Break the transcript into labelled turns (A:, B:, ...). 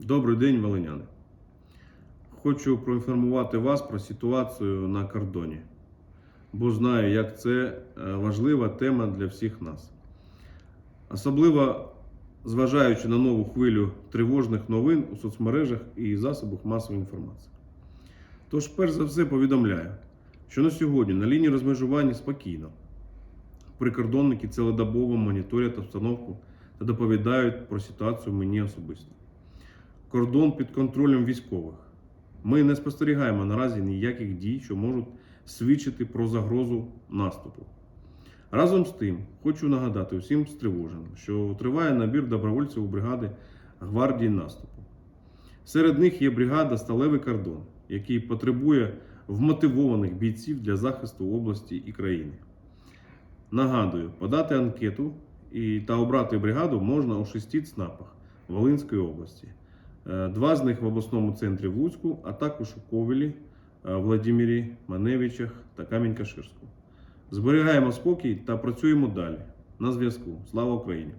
A: Добрий день, волиняни. Хочу проінформувати вас про ситуацію на кордоні, бо знаю, як це е, важлива тема для всіх нас. Особливо зважаючи на нову хвилю тривожних новин у соцмережах і засобах масової інформації. Тож, перш за все, повідомляю, що на сьогодні на лінії розмежування спокійно. Прикордонники цілодобово моніторять обстановку та доповідають про ситуацію мені особисто. Кордон під контролем військових. Ми не спостерігаємо наразі ніяких дій, що можуть свідчити про загрозу наступу. Разом з тим, хочу нагадати усім стривоженим, що триває набір добровольців у бригади гвардії наступу. Серед них є бригада Сталевий кордон, який потребує вмотивованих бійців для захисту області і країни. Нагадую, подати анкету і, та обрати бригаду можна у шести ЦНАПах Волинської області. Е, Два з них в обласному центрі в Луцьку, а також у Ковелі, е, Владимирі, Маневичах та Камінь-Каширську. Зберігаємо спокій та працюємо далі. На зв'язку. Слава Україні!